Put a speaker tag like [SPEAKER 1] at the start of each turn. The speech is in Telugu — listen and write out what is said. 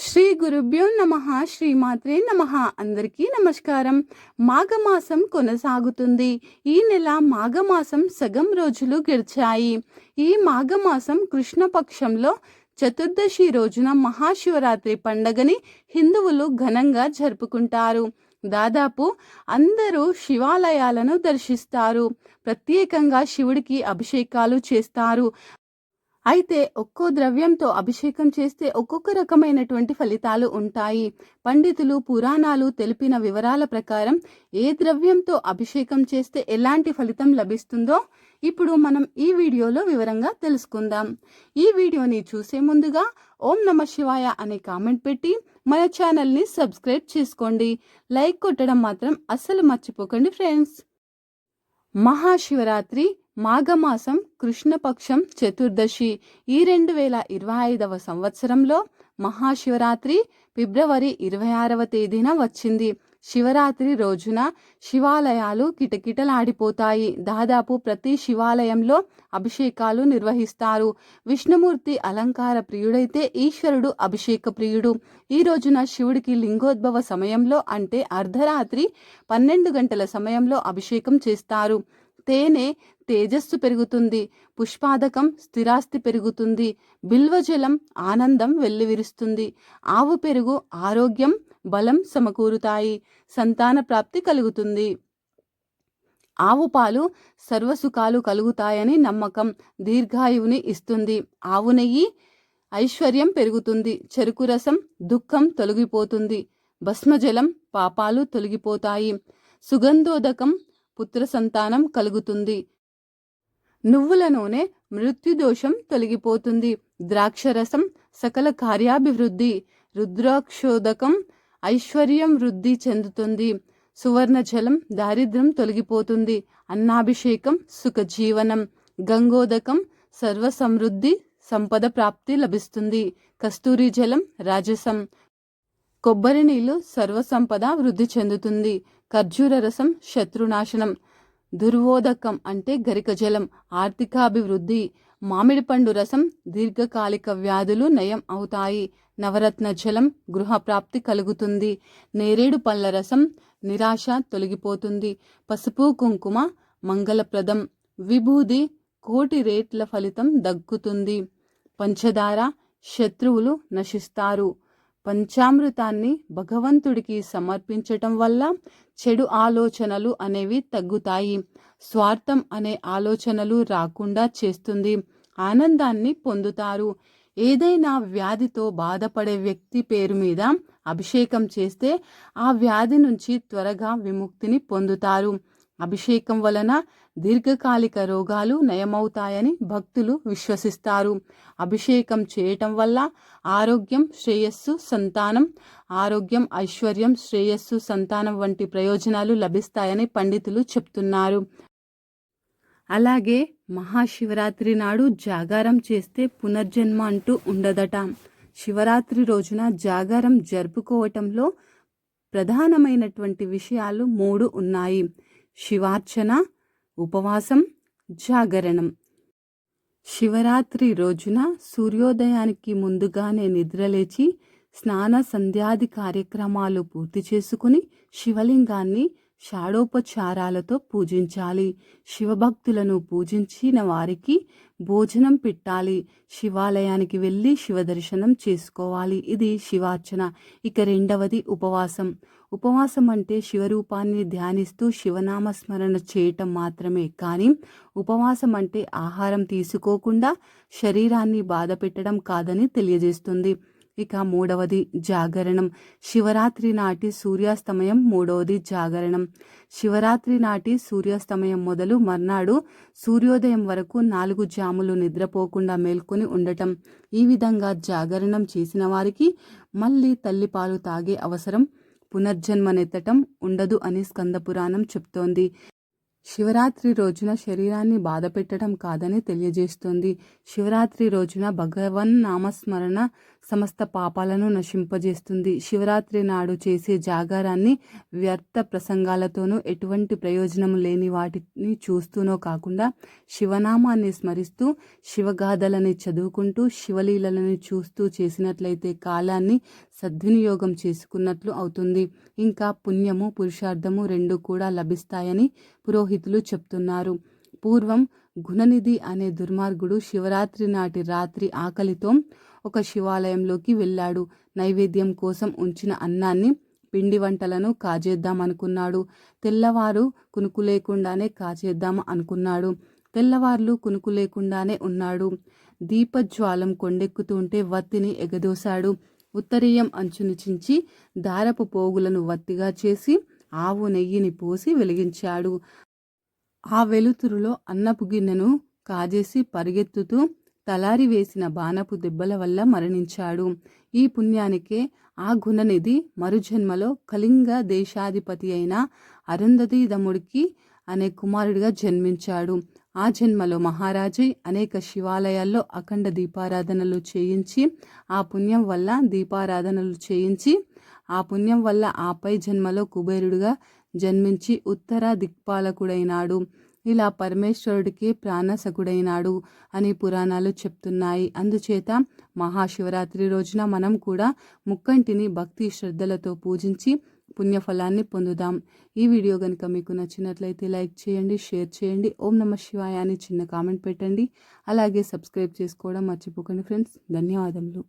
[SPEAKER 1] శ్రీ గురుభ్యో నమ శ్రీమాత్రే నమ. అందరికీ నమస్కారం. మాఘమాసం కొనసాగుతుంది. ఈ నెల మాఘమాసం సగం రోజులు గడిచాయి. ఈ మాఘమాసం కృష్ణపక్షంలో చతుర్దశి రోజున మహాశివరాత్రి పండగని హిందువులు ఘనంగా జరుపుకుంటారు. దాదాపు అందరూ శివాలయాలను దర్శిస్తారు. ప్రత్యేకంగా శివుడికి అభిషేకాలు చేస్తారు. అయితే ఒక్కో ద్రవ్యంతో అభిషేకం చేస్తే ఒక్కొక్క రకమైనటువంటి ఫలితాలు ఉంటాయి. పండితులు పురాణాలు తెలిపిన వివరాల ప్రకారం ఏ ద్రవ్యంతో అభిషేకం చేస్తే ఎలాంటి ఫలితం లభిస్తుందో ఇప్పుడు మనం ఈ వీడియోలో వివరంగా తెలుసుకుందాం. ఈ వీడియోని చూసే ముందుగా ఓం నమ శివాయ అనే కామెంట్ పెట్టి మన ఛానల్ని సబ్స్క్రైబ్ చేసుకోండి. లైక్ కొట్టడం మాత్రం అస్సలు మర్చిపోకండి ఫ్రెండ్స్. మహాశివరాత్రి మాఘమాసం కృష్ణపక్షం చతుర్దశి ఈ రెండు వేల ఇరవై ఐదవ సంవత్సరంలో మహాశివరాత్రి ఫిబ్రవరి ఇరవై ఆరవ తేదీన వచ్చింది. శివరాత్రి రోజున శివాలయాలు కిటకిటలాడిపోతాయి. దాదాపు ప్రతి శివాలయంలో అభిషేకాలు నిర్వహిస్తారు. విష్ణుమూర్తి అలంకార ప్రియుడైతే ఈశ్వరుడు అభిషేక ప్రియుడు. ఈ రోజున శివుడికి లింగోద్భవ సమయంలో అంటే అర్ధరాత్రి పన్నెండు గంటల సమయంలో అభిషేకం చేస్తారు. తేనె తేజస్సు పెరుగుతుంది పుష్పాదకం స్థిరాస్తి పెరుగుతుంది బిల్వజలం ఆనందం వెల్లివిరుస్తుంది ఆవు పెరుగు ఆరోగ్యం బలం సమకూరుతాయి సంతాన ప్రాప్తి కలుగుతుంది. ఆవు పాలు సర్వసుఖాలు కలుగుతాయని నమ్మకం దీర్ఘాయువుని ఇస్తుంది. ఆవు నెయ్యి ఐశ్వర్యం పెరుగుతుంది చెరుకు రసం దుఃఖం తొలగిపోతుంది భస్మజలం పాపాలు తొలగిపోతాయి సుగంధోదకం పుత్ర సంతానం కలుగుతుంది. నువ్వుల నూనె మృత్యుదోషం తొలగిపోతుంది. ద్రాక్షరసం సకల కార్యాభివృద్ధి రుద్రాక్షోదకం ఐశ్వర్యం వృద్ధి చెందుతుంది. సువర్ణ జలం దారిద్ర్యం తొలగిపోతుంది. అన్నాభిషేకం సుఖజీవనం గంగోదకం సర్వ సమృద్ధి సంపద ప్రాప్తి లభిస్తుంది. కస్తూరి జలం రాజసం కొబ్బరి నీళ్ళు సర్వసంపద వృద్ధి చెందుతుంది. ఖర్జూర రసం శత్రునాశనం. దుర్వోదకం అంటే గరిక జలం ఆర్థికాభివృద్ధి. మామిడి పండు రసం దీర్ఘకాలిక వ్యాధులు నయం అవుతాయి. నవరత్న జలం గృహప్రాప్తి కలుగుతుంది. నేరేడు పళ్ళ రసం నిరాశ తొలగిపోతుంది. పసుపు కుంకుమ మంగళప్రదం. విభూది కోటి రేట్ల ఫలితం దక్కుతుంది. పంచదార శత్రువులు నశిస్తారు. పంచామృతాన్ని భగవంతుడికి సమర్పించటం వల్ల చెడు ఆలోచనలు అనేవి తగ్గుతాయి. స్వార్థం అనే ఆలోచనలు రాకుండా చేస్తుంది. ఆనందాన్ని పొందుతారు. ఏదైనా వ్యాధితో బాధపడే వ్యక్తి పేరు మీద అభిషేకం చేస్తే ఆ వ్యాధి నుంచి త్వరగా విముక్తిని పొందుతారు. అభిషేకం వలన దీర్ఘకాలిక రోగాలు నయమవుతాయని భక్తులు విశ్వసిస్తారు. అభిషేకం చేయటం వల్ల ఆరోగ్యం శ్రేయస్సు సంతానం ఆరోగ్యం ఐశ్వర్యం శ్రేయస్సు సంతానం వంటి ప్రయోజనాలు లభిస్తాయని పండితులు చెప్తున్నారు. అలాగే మహాశివరాత్రి నాడు జాగారం చేస్తే పునర్జన్మ అంటూ ఉండదట. శివరాత్రి రోజున జాగారం జరుపుకోవటంలో ప్రధానమైనటువంటి విషయాలు మూడు ఉన్నాయి. శివార్చన ఉపవాసం జాగరణం. శివరాత్రి రోజున సూర్యోదయానికి ముందుగానే నిద్రలేచి స్నాన సంధ్యాది కార్యక్రమాలు పూర్తి చేసుకుని శివలింగాన్ని షాడోపచారాలతో పూజించాలి. శివభక్తులను పూజించిన వారికి భోజనం పెట్టాలి. శివాలయానికి వెళ్ళి శివ దర్శనం చేసుకోవాలి. ఇది శివార్చన. ఇక రెండవది ఉపవాసం. ఉపవాసం అంటే శివరూపాన్ని ధ్యానిస్తూ శివనామస్మరణ చేయటం మాత్రమే కానీ ఉపవాసం అంటే ఆహారం తీసుకోకుండా శరీరాన్ని బాధ పెట్టడం కాదని తెలియజేస్తుంది. ఇక మూడవది జాగరణం. శివరాత్రి నాటి సూర్యాస్తమయం మూడవది జాగరణం. శివరాత్రి నాటి సూర్యాస్తమయం మొదలు మర్నాడు సూర్యోదయం వరకు నాలుగు జాములు నిద్రపోకుండా మేల్కొని ఉండటం. ఈ విధంగా జాగరణం చేసిన వారికి మళ్ళీ తల్లిపాలు తాగే అవసరం పునర్జన్మనెత్తటం ఉండదు అని స్కందపురాణం చెప్తోంది. శివరాత్రి రోజున శరీరాన్ని బాధ పెట్టడం కాదని తెలియజేస్తుంది. శివరాత్రి రోజున భగవన్ నామస్మరణ సమస్త పాపాలను నశింపజేస్తుంది. శివరాత్రి నాడు చేసే జాగారాన్ని వ్యర్థ ప్రసంగాలతోనూ ఎటువంటి ప్రయోజనం లేని వాటిని చూస్తూనో కాకుండా శివనామాన్ని స్మరిస్తూ శివగాథలని చదువుకుంటూ శివలీలని చూస్తూ చేసినట్లయితే కాలాన్ని సద్వినియోగం చేసుకున్నట్లు అవుతుంది. ఇంకా పుణ్యము పురుషార్థము రెండు కూడా లభిస్తాయని పురోహితులు చెప్తున్నారు. పూర్వం గుణనిధి అనే దుర్మార్గుడు శివరాత్రి నాటి రాత్రి ఆకలితో ఒక శివాలయంలోకి వెళ్ళాడు. నైవేద్యం కోసం ఉంచిన అన్నాన్ని పిండి వంటలను కాజేద్దాం అనుకున్నాడు. తెల్లవారు కునుకు లేకుండానే కాజేద్దాం అనుకున్నాడు. తెల్లవార్లు కునుకు లేకుండానే ఉన్నాడు. దీపజ్వాలం కొండెక్కుతుంటే వత్తిని ఎగదోశాడు. ఉత్తరీయం అంచును చించి దారపు పోగులను వత్తిగా చేసి ఆవు నెయ్యిని పోసి వెలిగించాడు. ఆ వెలుతురులో అన్నపు గిన్నెను కాజేసి పరిగెత్తుతూ తలారి వేసిన బాణపు దెబ్బల వల్ల మరణించాడు. ఈ పుణ్యానికే ఆ గుణనిధి మరుజన్మలో కళింగ దేశాధిపతి అయిన అరుంధతీదముడికి అనే కుమారుడిగా జన్మించాడు. ఆ జన్మలో మహారాజై అనేక శివాలయాల్లో అఖండ దీపారాధనలు చేయించి ఆ పుణ్యం వల్ల దీపారాధనలు చేయించి ఆ పుణ్యం వల్ల ఆపై జన్మలో కుబేరుడుగా జన్మించి ఉత్తర దిక్పాలకుడైనాడు. ఇలా పరమేశ్వరుడికి ప్రాణసకుడైనాడు అని పురాణాలు చెప్తున్నాయి. అందుచేత మహాశివరాత్రి రోజున మనం కూడా ముక్కంటిని భక్తి శ్రద్ధలతో పూజించి పుణ్యఫలాన్ని పొందుదాం. ఈ వీడియో కనుక మీకు నచ్చినట్లయితే లైక్ చేయండి షేర్ చేయండి ఓం నమ శివాయ అని చిన్న కామెంట్ పెట్టండి. అలాగే సబ్స్క్రైబ్ చేసుకోవడం మర్చిపోకండి ఫ్రెండ్స్. ధన్యవాదములు.